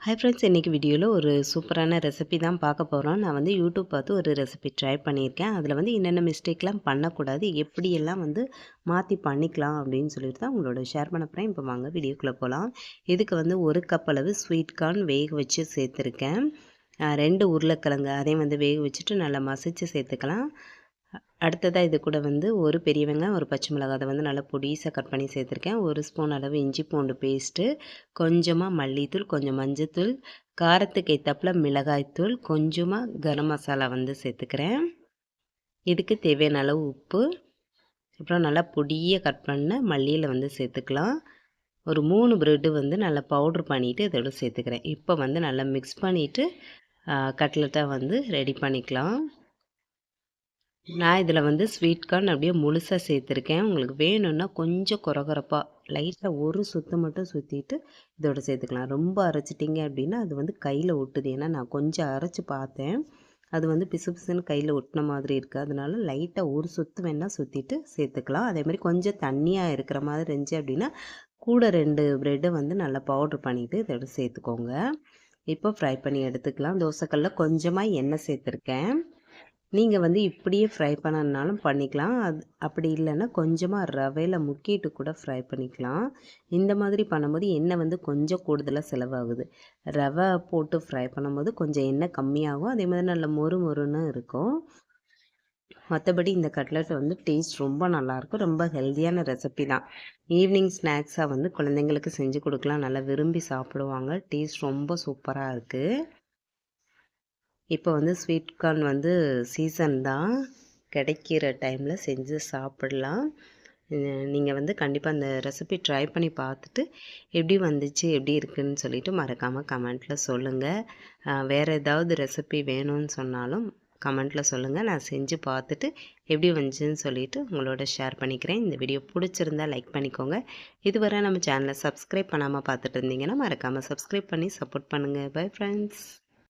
Hi friends இன்றைக்கி வீடியோவில் ஒரு சூப்பரான ரெசிபி தான் பார்க்க போகிறோம் நான் வந்து யூடியூப் பார்த்து ஒரு ரெசிபி ட்ரை பண்ணியிருக்கேன். அதில் வந்து என்னென்ன மிஸ்டேக்லாம் பண்ணக்கூடாது எப்படியெல்லாம் வந்து மாற்றி பண்ணிக்கலாம் அப்படின்னு சொல்லிட்டு தான் உங்களோட ஷேர் பண்ண போகிறேன் இப்போ வாங்க வீடியோக்குள்ளே போகலாம் இதுக்கு வந்து ஒரு கப் அளவு ஸ்வீட் கார்ன் வேக வச்சு சேர்த்துருக்கேன். ரெண்டு உருளைக்கிழங்கு அதையும் வந்து வேக வச்சுட்டு நல்லா மசித்து சேர்த்துக்கலாம். அடுத்ததாக இது கூட வந்து ஒரு பெரிய வெங்காயம் ஒரு பச்சை மிளகாய். அதை வந்து நல்லா பொடிசாக கட் பண்ணி சேர்த்துருக்கேன். ஒரு ஸ்பூன் அளவு இஞ்சி பூண்டு பேஸ்ட்டு கொஞ்சமாக மல்லித்தூள் கொஞ்சம் மஞ்சத்தூள் காரத்துக்கு ஏற்றப்பில் மிளகாய்த்தூள் கொஞ்சமாக கரம் மசாலா வந்து சேர்த்துக்கிறேன். இதுக்கு தேவையான அளவு உப்பு அப்புறம் நல்லா பொடியை கட் பண்ண மல்லியில் வந்து சேர்த்துக்கலாம். ஒரு மூணு ப்ரெட்டு வந்து நல்லா பவுட்ரு பண்ணிவிட்டு இதோட சேர்த்துக்கிறேன். இப்போ வந்து நல்லா மிக்ஸ் பண்ணிவிட்டு கட்லெட்டாக வந்து ரெடி பண்ணிக்கலாம். நான் இதில் வந்து ஸ்வீட் கார்ன் அப்படியே முழுசாக சேர்த்துருக்கேன். உங்களுக்கு வேணும்னா கொஞ்சம் குறகுறப்பாக லைட்டாக ஒரு சுற்று மட்டும் சுற்றிட்டு இதோட சேர்த்துக்கலாம். ரொம்ப அரைச்சிட்டிங்க அப்படின்னா அது வந்து கையில் ஒட்டுது. ஏன்னா நான் கொஞ்சம் அரைச்சி பார்த்தேன். அது வந்து பிசு பிசுன்னு கையில் ஒட்டின மாதிரி இருக்குது அதனால லைட்டாக ஒரு சுற்று வேணால் சுற்றிட்டு சேர்த்துக்கலாம். அதேமாதிரி கொஞ்சம் தண்ணியாக இருக்கிற மாதிரி இருந்துச்சு அப்படின்னா கூட ரெண்டு ப்ரெட்டை வந்து நல்லா பவுட்ரு பண்ணிவிட்டு இதோட சேர்த்துக்கோங்க. இப்போ ஃப்ரை பண்ணி எடுத்துக்கலாம். தோசைக்கல்லில் கொஞ்சமாக எண்ணெய் சேர்த்துருக்கேன். நீங்கள் வந்து இப்படியே ஃப்ரை பண்ணனாலும் பண்ணிக்கலாம். அது அப்படி இல்லைன்னா கொஞ்சமாக ரவையில் முக்கிட்டு கூட ஃப்ரை பண்ணிக்கலாம். இந்த மாதிரி பண்ணும்போது எண்ணெய் வந்து கொஞ்சம் கூடுதலாக செலவாகுது. ரவை போட்டு ஃப்ரை பண்ணும்போது கொஞ்சம் எண்ணெய் கம்மியாகும். அதே மாதிரி நல்ல மொறு மொறுன்னு இருக்கும். மற்றபடி இந்த கட்லெட் வந்து டேஸ்ட் ரொம்ப நல்லாயிருக்கும் ரொம்ப ஹெல்த்தியான ரெசிபி தான். ஈவினிங் ஸ்நாக்ஸாக வந்து குழந்தைங்களுக்கு செஞ்சு கொடுக்கலாம். நல்லா விரும்பி சாப்பிடுவாங்க. டேஸ்ட் ரொம்ப சூப்பராக இருக்குது இப்போ வந்து ஸ்வீட் கார்ன் வந்து சீசன் தான். கிடைக்கிற டைமில் செஞ்சு சாப்பிடலாம். நீங்கள் வந்து கண்டிப்பாக அந்த ரெசிபி ட்ரை பண்ணி பார்த்துட்டு எப்படி வந்துச்சு எப்படி இருக்குதுன்னு சொல்லிவிட்டு மறக்காமல் கமெண்ட்டில் சொல்லுங்கள் வேறு ஏதாவது ரெசிபி வேணும்னு சொன்னாலும் கமெண்ட்டில் சொல்லுங்கள் நான் செஞ்சு பார்த்துட்டு எப்படி வந்துச்சுன்னு சொல்லிவிட்டு உங்களோட ஷேர் பண்ணிக்கிறேன். இந்த வீடியோ பிடிச்சிருந்தா லைக் பண்ணிக்கோங்க. இதுவரை நம்ம சேனலை சப்ஸ்கிரைப் பண்ணாமல் பார்த்துட்டு இருந்தீங்கன்னா மறக்காமல் சப்ஸ்கிரைப் பண்ணி சப்போர்ட் பண்ணுங்கள் பை ஃப்ரெண்ட்ஸ்